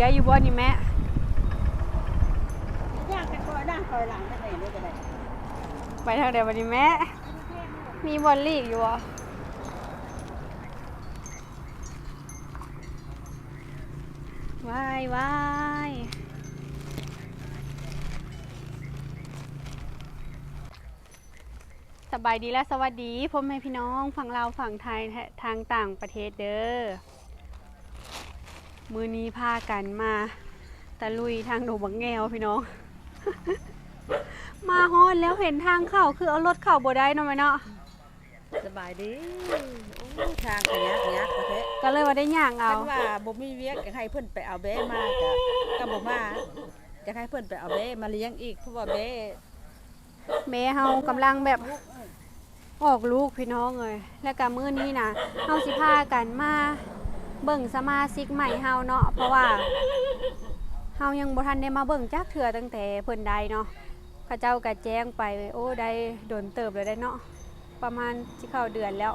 ได้อยู่บ่นี่แม่ย่างกันคอยด่างคอยหลังกันไหนเลยก็ได้ไปทางเดียวันนี้แม่ มีบอลลีกอยู่อะว้ายว้ายสบายดีและสวัสดีพ่อแม่พี่น้องฝั่งเราวฝั่งไทยทางต่างประเทศเด้อ มือนี้พากันมาตะลุยทางหนูบังแงวพี่น้อง มาฮอดแล้วเห็นทางเข้าคือเอารถเข้าบ่ได้เนาะแม่เนาะสบายดีโอ้ยทางขยักยักประเทศก็เลยว่าได้ย่างเอาคันว่าบ่มีเวียกจะให้เพิ่นไปเอาเบ้มาก็ก็บ่มาจะให้เพิ่นไปเอาเบ้มาเลี้ยงอีกเพราะว่าเบ้แม่เฮากำลังแบบออกลูกพี่น้องเลยแล้วก็มื้อนี้นะเฮาสิพากันมา เบิ่งสมาชิกใหม่เฮาเนาะเพราะว่าเฮายังบ่ทันได้มาเบิ่งจักเทื่อตั้งแต่เพิ่นใดเนาะเขาเจ้าก็แจ้งไปโอ้ได้โดนเติบแล้วได้เนาะประมาณสิเข้าเดือนแล้ว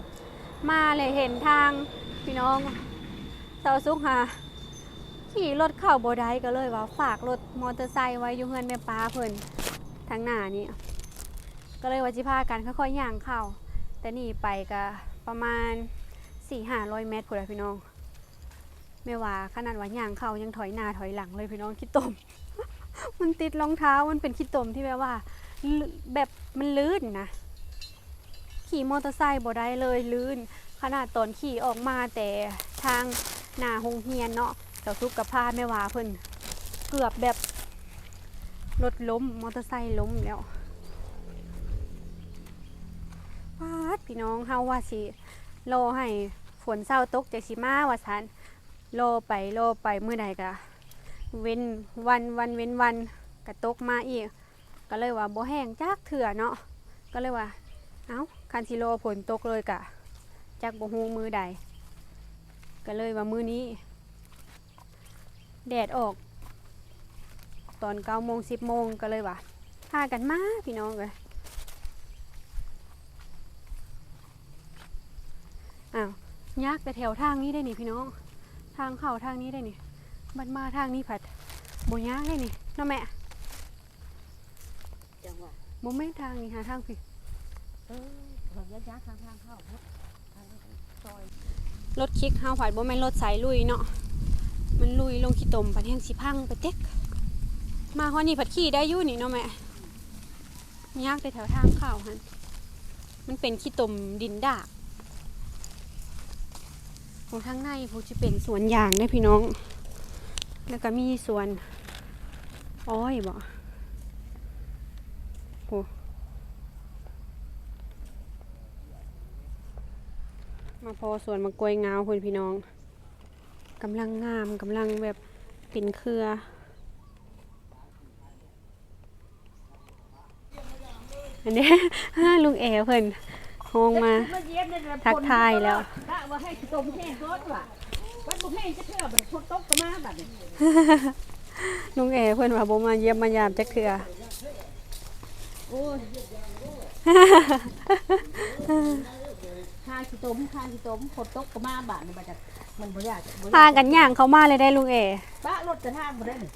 มาเลยเห็นทางพี่น้องเสาสุกหาขี่รถเข้าบ่ได้ก็เลยว่าฝากรถมอเตอร์ไซค์ไว้อยู่เฮือนแม่ป้าเพิ่นทางหน้านี่ก็เลยว่าจิพากันค่อยๆย่างเข้าแต่นี่ไปก็ประมาณ4ี่ห้าร้อยเมตรพุ่นละพี่น้อง ไม่ว่าขนาดว่าย่างเขายังถอยหน้าถอยหลังเลยพี่น้องขี้ตม มันติดรองเท้ามันเป็นขี้ตมที่แบบว่า แบบมันลื่นนะ ขี่มอเตอร์ไซค์บ่ได้เลยลื่น ขนาดตอนขี่ออกมาแต่ทางหน้าหงเฮียนเนาะเจ้าทุกกับพาแม่ว่าเพิ่นเกือบแบบรถล้มมอเตอร์ไซค์ล้มแล้วปาดพี่น้องเฮาว่าสิรอให้ฝนเศร้าตกจากสิมาว่าซัน รอไปรอไปเมื่อใดก็เว้นวันวันเว้นวันก็ตกมาอีก ก็เลยว่าบ่แห้งจักเถื่อเนาะก็เลยว่า เอ้าคันสิรอฝนตกเลยกะจักบ่ฮู้มือใด ก็เลยว่ามือนี้ แดดออก ตอน9โมง10โมงก็เลยว่าพากันมาพี่น้องเลยอ้าว ยากแต่แถวทางนี้ได้นี่พี่น้อง ทางเข้าทางนี้ได้นี่บัดมาทางนี้ผัดบ่ยากได้นี่เนาะแม่จังหวะบ่แม่นทางนี้หาทางผิดเออเพิ่นยักยักทางทางเข้าเนาะทางซอยรถคลิกเฮาผัดบ่แม่นรถสายลุยเนาะมันลุยลงขี้ตมปัดแห้งสิพังไปเต็ก มาฮอดนี่ผัดขี่ได้อยู่นี่เนาะแม่ยากแต่แถวทางเข้าหั่นมันเป็นขี้ตมดินดาก โอ้ทางในผู้จะเป็นสวนยางได้พี่น้อง แล้วก็มีสวนอ้อยบ่โหมาพอสวนมะกล้วยงาวคุณพี่น้องกำลังงามกำลังแบบเป็นเครืออันนี้ลุงแอเพิ่น ฮงมาเย็บได้ทักทายแล้วกะว่าให้ต้มแห้งก่อนว่ะวัดบ่แห้งจะเทื่อบัดฝนตกก็มาบัดนี้ลุงแอเพิ่นว่าบ่มาเยี่ยมมายามจักเทื่อโอ้ยข้าสิต้มข้าสิต้มฝนตกก็มาบัดนี้บัดจะมันบ่อยากบ่อยากพากันย่างเข้ามาเลยได้ลุงแอป้ารถจะทางบ่ได้นี่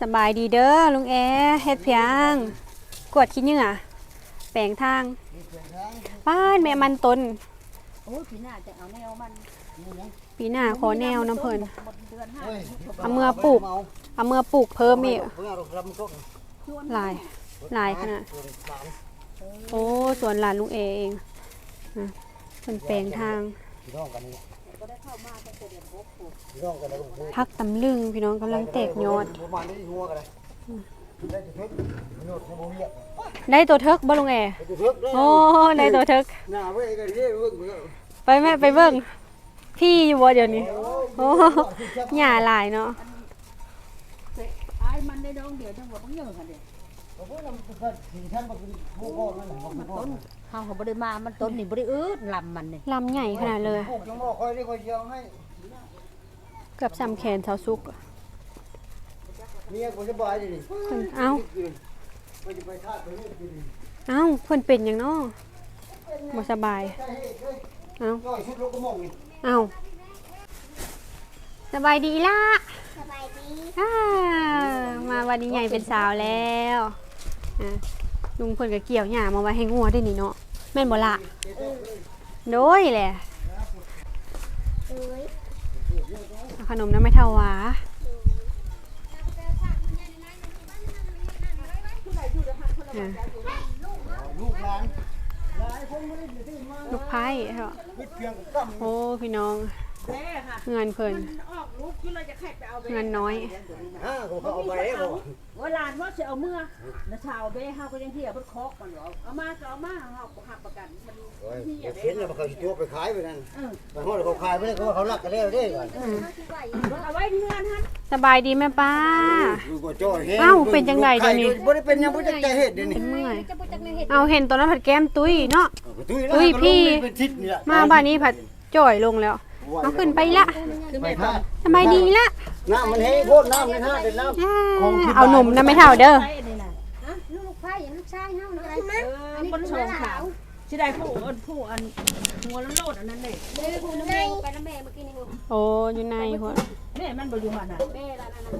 สบายดีเด้อลุงแอเฮ็ดเพียง กวดขี้เหงื่อแปลงทางบ้านแม่มันต้นโอ้ยปีหน้าจะเอาแนวมันปีหน้าขอแนวน้ำเพลินเอาเมื่อปลูกเอาเมื่อปลูกเพิ่มอีกหลายหลายขนาดโอ้สวนหลานลุงแอเองเพิ่นแปลงทาง ก็ได้เข้ามาตั้งแต่เดือนหกปลูกพักตำลึงพี่น้องกำลังแตกยอด ประมาณนี้หัวกันเลยได้จะทึกโยดในโมเมียได้ตัวเทิกบ่ลุงแอได้จะทึกโอ้ได้ตัวเทิกหน้าเว้ยกันเรื่อยเว้ยเว้ยไปแม่ไปเบิ่งพี่อยู่บ่เดี๋ยวนี้โอ้หญ้าหลายเนาะไอ้มันได้ดองเดียวจังหวะต้องเยอะกันเดียวผมว่ามัน เป็นสี่ท่านมันเป็นผู้พ่อนั่นแหละมันมันพ่อต้นเฮาเขาบ่ได้มา มันต้นนี่บ่ได้อืดลำมันนี่ลำใหญ่ขนาดเลยปลูกจังหวะคอยได้คอยเชียวให้เกือบซ้ำแขนเท้าซุกเมียกูสบายดีเพิ่นเอ้าไปจะไปทาดไปเรื่อยดีเอ้าเพิ่นเป็นหยังเนาะเบ่สบายเอ้าย่อยชุดลูกกระหม่อมนี่เอ้า สบายดีล่ะ สบายดี อ่ามาวันนี้ใหญ่เป็นสาวแล้ว อะลุงเพิ่นก็เกี่ยวหญ้ามาไว้ให้งัวได้นี่เนาะแม่นบ่ล่ะโดยแหละเอ้ยเอาขนมน้ำไม่เท่าหวาอะลูกหลานหลายคนไม่ได้อยู่ที่มาลูกไผ่เหรอพิดเพียงกับกำ โอ้ พี่น้องแม่ค่ะ เงินเพิ่นออกลูกอยู่เลยจะให้ไปเอาเบ้เงินน้อยห้าเขาเขาเอาไปเด้อว่าหลานว่าสิเอาเมื่อนะชาวเบ้เฮาก็ยังเที่ยวบ่คอกมันหรอเอามาก็เอามาเฮาบ่หักประกันมันโอ้ยเห็นแล้วมันเขาสิตัวไปขายไปนั่นเออไปฮอดเขาขายไปเลยเขาว่าเขารักกันแล้วเด้ก่อนเอาไว้ที่งานฮันสบายดีแม่ป้าดูก็จ้อยแฮงเอ้าเป็นจังไดเดี๋ยวนี้บ่ได้เป็นหยังบ่ได้ใจเฮ็ดเดี๋ยวนี้เป็นเมื่อยจะพูดจากในเหตุเอาเห็นตอนนั้นผัดแก้มตุ้ยเนาะตุ้ยอุ้ยพี่เป็นทิศนี่แหละมาบ้านนี้ผัดจ่อยลงแล้ว เอาขึ้นไปละไปท่าสบายดีละน้ำมันให้โพดน้ำในท่าเด็ดน้ำ อ่าเอาหนุ่มนะไม่เท่าเด้อไปนี่น่ะฮะลูกไผ่ลูกชายเฮาเนาะอะไรเออคนชมขาวสิได้ผู้อันผู้อันหัวละโลดอันนั้นเด้เด้อคุณน้ำแม่ไปน้ำแม่เมื่อกี้นี่โอ้อยู่ในหัวแม่มันบ่อยู่หั่นน่ะแม่ละนั่นน่ะ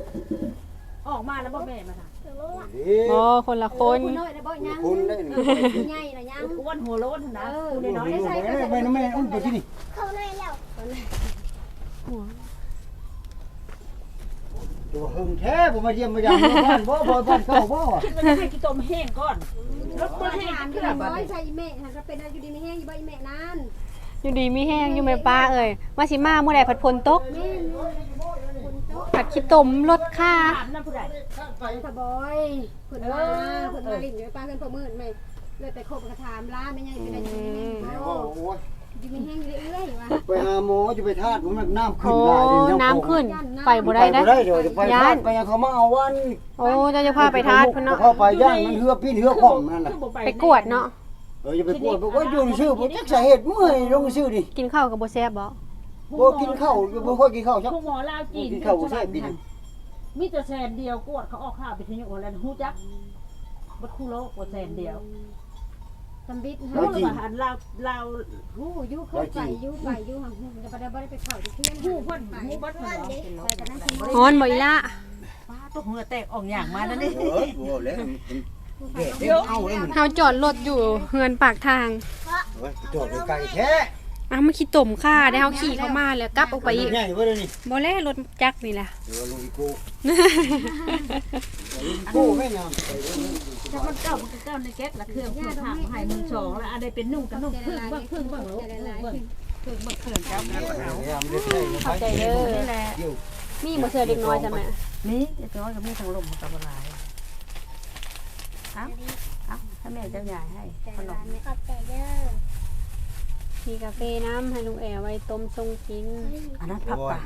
ออกมาแล้วบ่แม่มันน่ะถึงรู้ว่าบอคนละคนคุณน้อยนะบ่ยังคุณได้นี่ใหญ่น่ะยังอ้วนหัวโลดหั่นนะผู้นี่น้อยนี่ๆใส่ไปน้ำแม่อุ้มไปที่นี่เข้าในแล้ว ตัวหึงแท้ผมมาเยี่ยมมายามบ้านบ่บ่บ้านเก่าบ่คิดว่าจะให้กินต้มแห้งก่อนรถบ่แห้งก่อนร้อยนี้ใส่แม่หันก็เป็นอยู่ดีไม่แห้งอยู่บ่อีแม่นานอยู่ดีมีแห้งอยู่แม่ป้าเอ่ยว่าสิมาเมื่อใดผัดพลตกแม่คุณโต๊ะผัดขี้ตมลดค่าถามนั่นผู้ใดตะบอยเพิ่นมาเพิ่นมาลิ้นอยู่ป้าเพิ่นประเมินแม่เลยไปคบกระถามล้าไม่ใหญ่เป็นอะไรอยู่ดีไม่แห้งโอ้ย อยู่ไม่แห้งอยู่เรื่อยๆว่ะไปหาหมอจะไปทาดผมน้ำขึ้โอ้นหลายเลยน้ำขึ้นไปบ่ไปได้บ่นะได้เดี๋ยวจะไปย่าทานดไปยังเขามาเอาวันโอ้เจะจะพาไปทาดเพิ่นเนาะเข้าไปย่างมันเหือพี่เหือของนั่นน่ะไปกวดเนาะเออจะไปกวดบอกว่าอยู่ในชื่อบ่จักสาเหตุเมื่อยลงชื่อดิกินข้าวกับโบแซบบ่บ่กินข้าวบ่ค่อยกินข้าวชักผู้หมอลาวจีนกินข้าวบ่แซ่บกินมีแต่แซนเดียวกวดเขาออกข้าวไปทิ้งอยู่แล้วฮู้จักบัดคู่โลกว่าแซนเดียว ตำบิดรู้หรือว่าหันลาวลาวฮู้อยู่เคยไปอยู่ไปอยู่ห่างหูจะไปได้บ่ได้ไปเข้าที่เที่ยงฮู้เพิ่นฮู้บัดเพิ่นเนาะเป็นโลกไปแต่นั้นสิฮ้อนบ่อีละป้าตัวเหงื่อแตกออกอย่างมาแล้วนี่เออโอ้แล้วเด็กเอาเลยมันเฮาจอดรถอยู่เฮือนปากทางเว้ยจอดไกลแท้อ้าวมันขี้ตมค่าได้เฮาขี่เข้ามาแล้วกลับออกไปอีกใหญ่เว้ยนี่บ่แลรถจักรนี่แหละเดี๋ยวลุงกูกูแม่ยาม ถ้ามันเก่ามันก็เก่าในแก๊สละเครื่องเพื่อถามให้มันสองแล้วอะไรเป็นนุ่งกับนุ่งพึ่งเบิ่งพึ่งเบิ่งลูกเบิ่งพึ่งเบิ่งเครื่องเจ้าแม่ก็เอายาเด็กได้เข้าใจเด้อนี่แหละเดี๋ยวมีบ่เสือเด็กน้อยจ้ะแม่นี่จะน้อยก็มีทางลมกับอะไรอ้าวอ้าถ้าแม่เจ้าใหญ่ให้ขนมขอบใจเด้อ มีกาแฟน้ำให้ลุงแอไว้ต้มทรงกินอันนั้นผับตา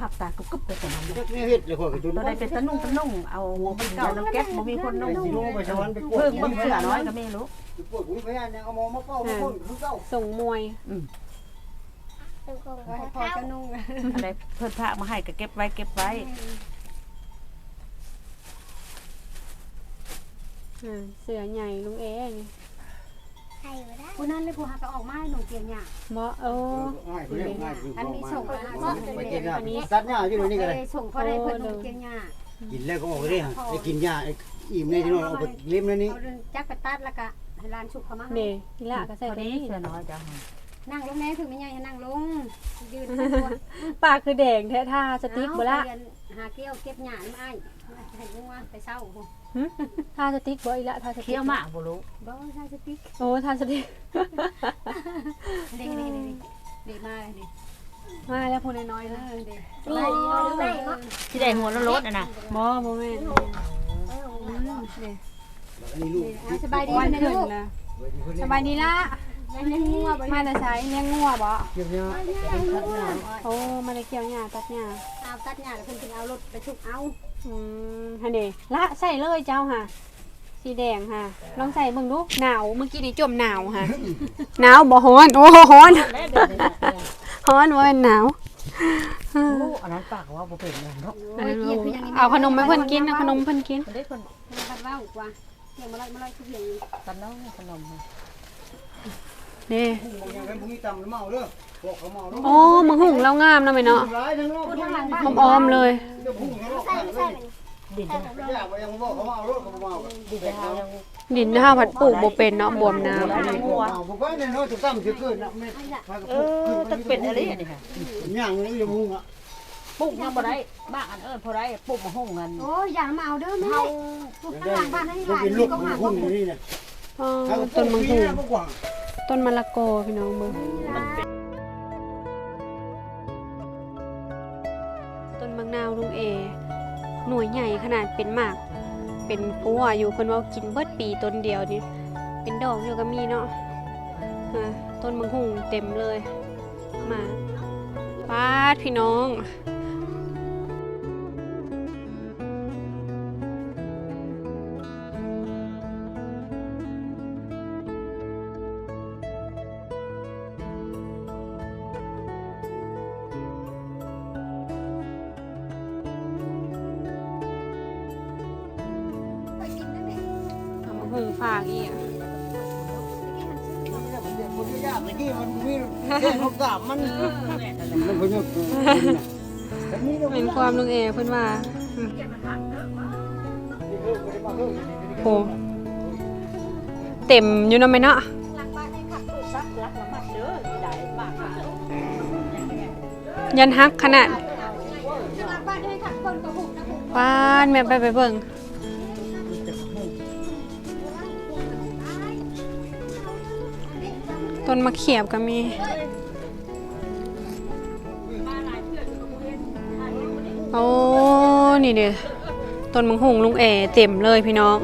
ผับตากุ๊บกุ๊บไปแต่นั้นเด็กนี่เฮ็ดเลยพวกกระจุนตัวใดเป็นตะนุ่งตะนุ่งเอาหัวเป็นเก่าน้ำแก๊สบ่มีคนนุ่งสิลงไปสวรรค์ไปกวดเพิ่งเบิ่งเสือน้อยก็ไม่รู้ปวดหูพยานยังเอามอมาเป้ามาพ่นคือเก่าส่งมวยเป็นของพอพอจะนุ่งอะไรเพิ่นพระมาให้ก็เก็บไว้เก็บไว้อ่าเสือใหญ่ลุงแอนี่ ใครบ่ได้ผู้นั้นเลยผู้หาก็ออกมาให้หนูเกียงหยาบ่เออง่ายเรียกง่ายคืออันนี้ส่งไปกินยาตัดหญ้าอยู่นี่ก็ได้ส่งเขาได้เพิ่นหนูเกียงหยากินแล้วก็ออกเลยได้กินหญ้าอิ่มในที่นอนเอาไปเล่มในนี้เอาจักไปตัดแล้วก็ให้ร้านชุบเขามาเดอีละก็ใส่ตัวตัวนี้นี้เสือน้อยจ้ะนั่งลงแม่คือไม่ใหญ่ให้นั่งลงยืนปากคือแดงแท้ท่าสติ๊กบ่ละหาเกี้ยวเก็บหยาน้ำอ้ายเห็นยังว่าไปเศร้าหึ ท่าสติ๊กบ่อีละท่าสติ๊กเคี้ยวหมากบ่รู้บ่ใช่สติ๊กโอ้ท่าสติ๊กเด็กๆเด็กมาเลยมาแล้วพูดน้อยๆเอนะอเด็กสบายดีเนาะเด็กเนาะที่ได้หัวรถๆน่ะนะบ่บ่แม่นอันนี้ลูกสบายดีวันนะขึ้นลูกนะสบายดีละเลี้ยงงัวบ่มาแต่ใช้เลี้ยงงัวบ่เก็บหญ้าโอ้มา ได้เกี่ยวหญ้าตัดหญ้าเอาตัดหญ้าแล้วเพิ่นถึงเอารถไปชุบเอาอืมฮันเดละใส่เลยเจ้าค่ะ สีแดงค่ะ ลองใส่เบิ่งดูหนาวเมื่อกี้นี่จมหนาวค่ะ หนาวบ่ฮ้อน โอ้ฮ้อนแล้วเดี๋ยวนี้ฮ้อนบ่แม่นหนาวโอ้อันนั้นปากว่าบ่เป็นเนาะโอ้ยเกียดคือยังเอาขนมให้เพิ่นกินเอาขนมเพิ่นกินได้คนบัดว่ากว่าเกียดมาลอยมาลอยคือเพียงกันเนาะขนมเด้พุ่งบางอย่างพวกนี้จำแล้วเมาเด้อบ โอ้มังหุ่งเรางามนะไหมเนาะอ้อมๆเลยดินห้าพัดปลูกโบเป็นเนาะบวมน้ำอันเออตัเป็นอะไรเนี่ค่ะย่างเลยู่มุงอะปลูกยังบ่ได้บ้านอันเออพอได้ปลูกมาหุ่งกันโอ้ยอย่ามาเอาเด้อแม่ปลูกข้างหลังบ้านให้หลานก็หาหุ้งนี่นะต้นมังคุดต้นมะละกอพี่น้องเบอร์ นาวลุงเอ หน่วยใหญ่ขนาดเป็นหมาก เป็นผัวอยู่คนว่ากินเบิดปีต้นเดียวนี่เป็นดอกอยู่ก็มีเนาะต้นมังหุงเต็มเลย มาปาดพี่น้อง แน่เพื่อนว่าโหเต็มอยู่นํไหมเนาะยันฮักขนาดว้านแม่ไปไปเบิ่งต้นมะเขียบก็มี โอ้นี่เด้อต้นมังหุงลุงเอเต็มเลยพี่น้อง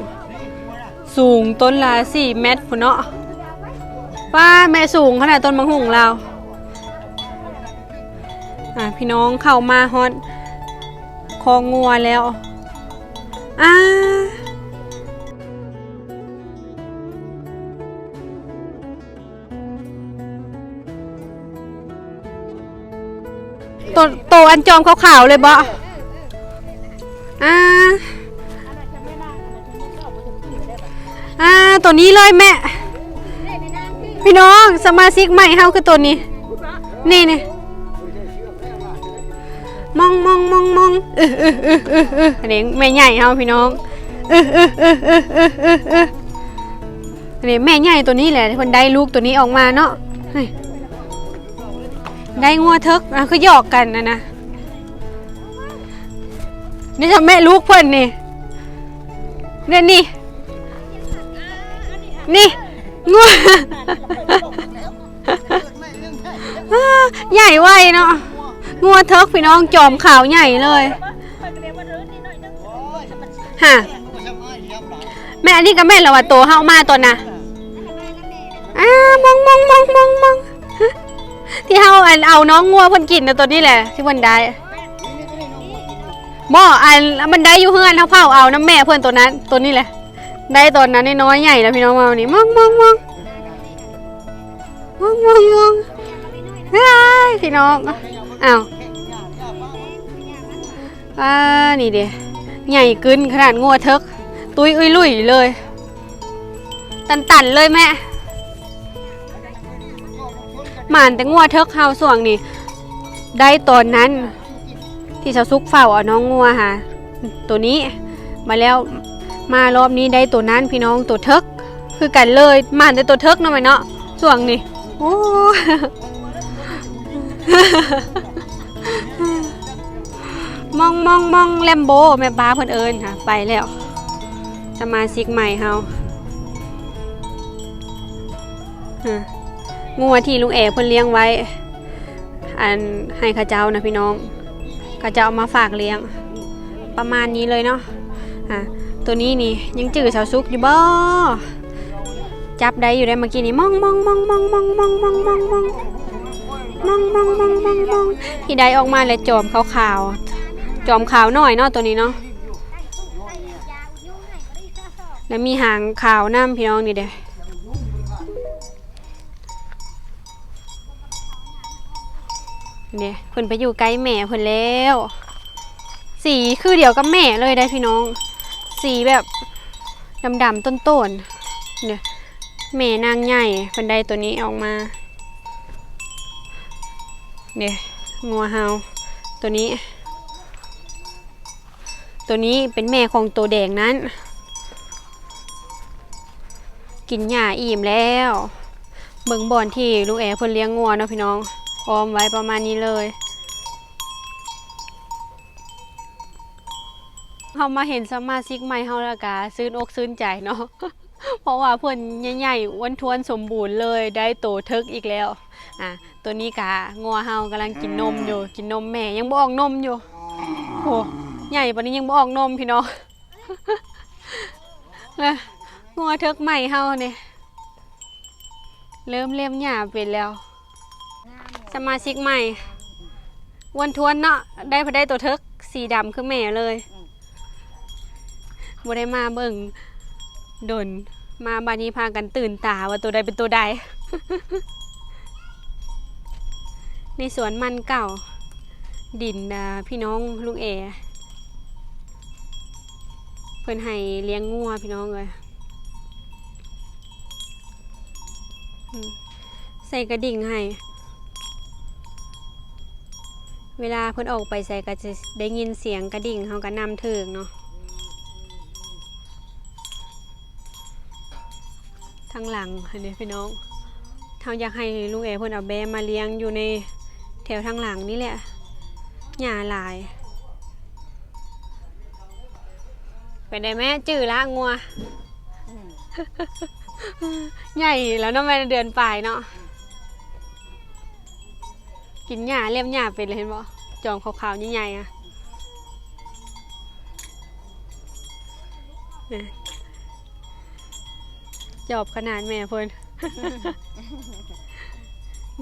สูงต้นละสี่เมตรพุ่นเนาะป้าแม่สูงขนาดต้นมังหุงเราอะพี่น้องเข้ามาฮอตคองัวแล้วอ่า ตโตอันจอมขาวๆเลยบ่อ่าอ่าตัวนี้เลยแม่ พี่น้องสมาชิกใหม่เฮาคือตัวนี้ นี่นี่มองมองมองมองเออเออเออเออเอออันนี้แม่ใหญ่เฮาพี่น้องเออเออเออเออเออเออเอออันนี้แม่ใหญ่ตัวนี้แหละที่เพิ่นได้ลูกตัวนี้ออกมาเนาะ ได้งัวเทิกอะคือหยอกกันนะนะนี่จะแม่ลูกเพิ่อนนี่เนี่ยนี่นี่งัวใหญ่ไวเนาะงัวเทิกพี่น้องจอมขาวใหญ่เลยฮะแม่อันนี้ก็แม่ละว่าโตเฮามาตอนน่ะอ้ามองมองมองมอง อันเอาน้องงัวเพิ่นกินนะตัวนี้แหละที่เพิ่นได้บ่อันมันได้อยู่เฮือนเฮาเผาเอาน้ำแม่เพิ่นตัวนั้นตัวนี้แหละ ได้ตอนนั้นน้อยใหญ่แล้วพี่น้องมาวันนี้มองมองมองมองมองมองเฮ้ยพี่น้องอ้าวอ่านี่เด้ใหญ่กึนขนาดงัวเทิก ตุยอุ้ยลุยเลย ตันตันๆเลยแม่ หมานแต่งัวเทิกเฮาส่วงนี่ได้ตอนนั้น ที่ชาวซุกเฝ้าเอาน้องงัวค่ะ ตัวนี้มาแล้วมารอบนี้ได้ตัวนั้นพี่น้องตัวเทิกคือกันเลยหมานได้ตัวเทิกเนาะไหมเนาะส่วงนี่โอ้มองมองมองแลมโบแม่ป้าเพิ่อนเอิญค่ะ ไปแล้วสมาชิกใหม่เฮาฮะ งัวที่ลุงเอ๋เพิ่นเลี้ยงไว้ อันให้ข้าเจ้านะพี่น้องข้าเจ้าเอามาฝากเลี้ยง ประมาณนี้เลยเนาะอะตัวนี้นี่ยังจืดสาวซุกอยู่บ่จับได้อยู่ได้เมื่อกี้นี่มองมองมองมองมองมองมองมองมองมองมองมองมองมองที่ได้ออกมาแล้วจอมขาวๆจอมขาวหน่อยเนาะตัวนี้เนาะแล้วมีหางขาวน้ำพี่น้องนี่เด้อ เนี่ยเพิ่นไปอยู่ใกล้แม่เพิ่นแล้ว สีคือเดียวกับแม่เลยได้พี่น้อง สีแบบดำๆต้นๆเนี่ยแม่นางใหญ่เพิ่นได้ตัวนี้ออกมาเนี่ยงัวเฮาตัวนี้ ตัวนี้เป็นแม่ของตัวแดงนั้น กินหญ้าอิ่มแล้ว เบิ่งบอนที่ลุงแอเพิ่นเลี้ยงงัวเนาะพี่น้อง ออมไว้ประมาณนี้เลยเฮามาเห็นสมาชิกใหม่เฮาแล้วก็ซื่นอกซื่นใจเนาะเพราะว่าเพิ่นใหญ่ๆอ้วนทวนสมบูรณ์เลยได้โตเทิกอีกแล้วอะตัวนี้กะงัวเฮากำลังกินนมอยู่กินนมแม่ยังบ่ออกนมอยู่โหใหญ่ปานนี้ยังบ่ออกนมพี่น้องนะงัวเทิกใหม่เฮาเนี่ยเริ่มเลี้ยมหญ้าเป็นแล้ว สมาชิกใหม่อ้วนทวนเนาะได้พอได้ตัวเทิกสีดำคือแม่เลยบ่ได้มาเบิ่งดนมาบานี้พากันตื่นตาว่าตัวใดเป็นตัวใด ในสวนมันเก่า ดินพี่น้องลุงเอ เพิ่นให้เลี้ยงงัวพี่น้องเลยใส่กระดิ่งให้ เวลาเพิ่นออกไปใส่ก็จะได้ยินเสียงกระดิ่งเขาก็นำถึงเนาะทางหลังอันนี้พี่น้องเขาอยากให้ลุงเอเพิ่นเอาแบมาเลี้ยงอยู่ในแถวทางหลังนี่แหละหญ้าหลายเป็นได้แม่จื้อละงัวใหญ่แล้วเนาะแม่เดือนปลายเนาะ กินหญ้าเลียมหญ้าเป็นเลยเห็นบ่จอมขาวๆใหญ่ๆอะเนี่ยจอบขนาดแม่เพิ่น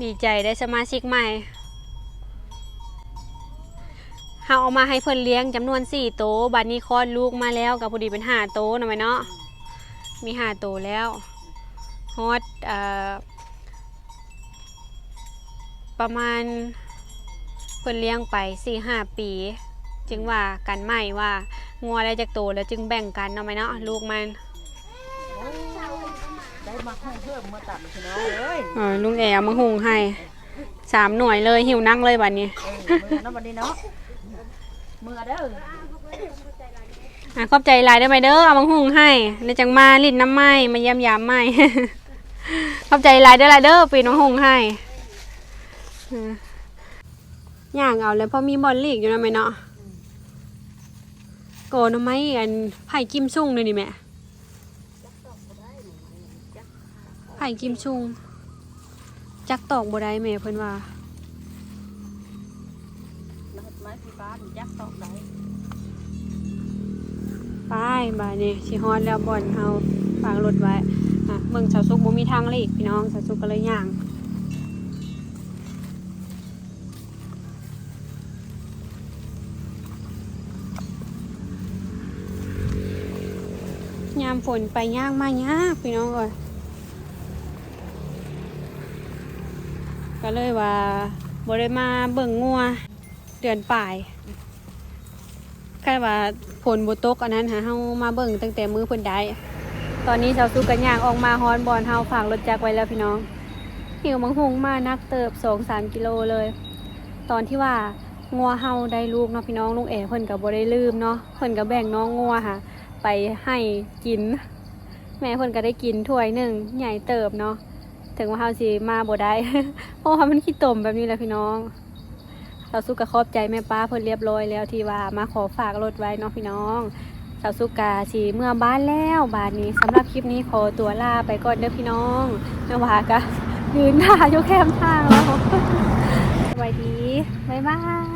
ดีใจได้สมาชิกใหม่เฮาเอามาให้เพิ่นเลี้ยงจำนวน4โตบัดนี้คลอดลูกมาแล้วกับพอดีเป็น5โตนะแม่เนาะมี5โตแล้วฮอดเอ่อ ประมาณเพิ่นเลี้ยงไป4-5ปี จึงว่ากันใหม่ว่างัวได้จากโตวแล้วจึงแบ่งกันเนาะแม่เนาะลูกมันได้มาให้เพิ่มมาตัดพี่น้องเอ้ยเออลุงแอเอามาหุงให้สามหน่วยเลยหิวนั่งเลยบัดนี้เออมือเนาะบัดนี้เนาะมือเด้ออะขอบใจหลายได้ไหมเด้อเอามาหุงให้แล้วจังมาลิ้นน้ำไหม้มาเยี่ยมยามไหม้ ขอบใจหลายเด้อหลายเด้อปีน้องหุงให้อืม ย่างเอาแล้วพอมีบอลลีกอยู่นะไหมเนาะโกนำไม้อันไผ่กิมซุ่งเลยนี่แม่ไผ่กิมซุ่งจักตอกบ่ได้แม่เพิ่นว่าไม้สีฟ้าถึงยักษ์ตอกได้ไปบายนี่สิฮอดแล้วบ่อนเฮาฝากรถไว้อะเมืองสาวสุกบ่มีทางเลยพี่น้องสาวสุกก็เลยย่าง ฝนไปย่างมายากพี่น้องเอ้ยก็เลยว่าบ่ไดมาเบิ่งงัวเดือนปลายแค่ว่าผลบตกอันนั้นหาเฮามาเบิ่งตั้งแต่มือเพิ่นได้ ตอนนี้ชาวสุกันย่างออกมาฮอนบอลเฮาฝากรถจักรไว้แล้วพี่น้องหิวมังหุงมานักเติบ2-3กิโลเลย ตอนที่ว่างัวเฮาได้ลูกเนาะพี่น้องลุงเอ๋เพิ่นก็บ่ได้ลืมเนาะเพิ่นก็แบ่งน้องงัวค่ะ ไปให้กิน แม่เพิ่นก็ได้กินถ้วยหนึ่งใหญ่เติบเนาะถึงว่าเฮาสิมาบ่ได้ เพราะว่ามันขี้ตมแบบนี้แหละพี่น้องสาวสุกก็ขอบใจแม่ป้าเพิ่นเรียบร้อยแล้วที่ว่ามาขอฝากรถไว้เนาะพี่น้องสาวสุกกาสีเมื่อบ้านแล้วบ้านนี้สำหรับคลิปนี้ขอตัวลาไปก่อนเด้อพี่น้องแม่วาก็ยืนท่าอยู่แคมทางแล้วสวัสดี บ๊ายบาย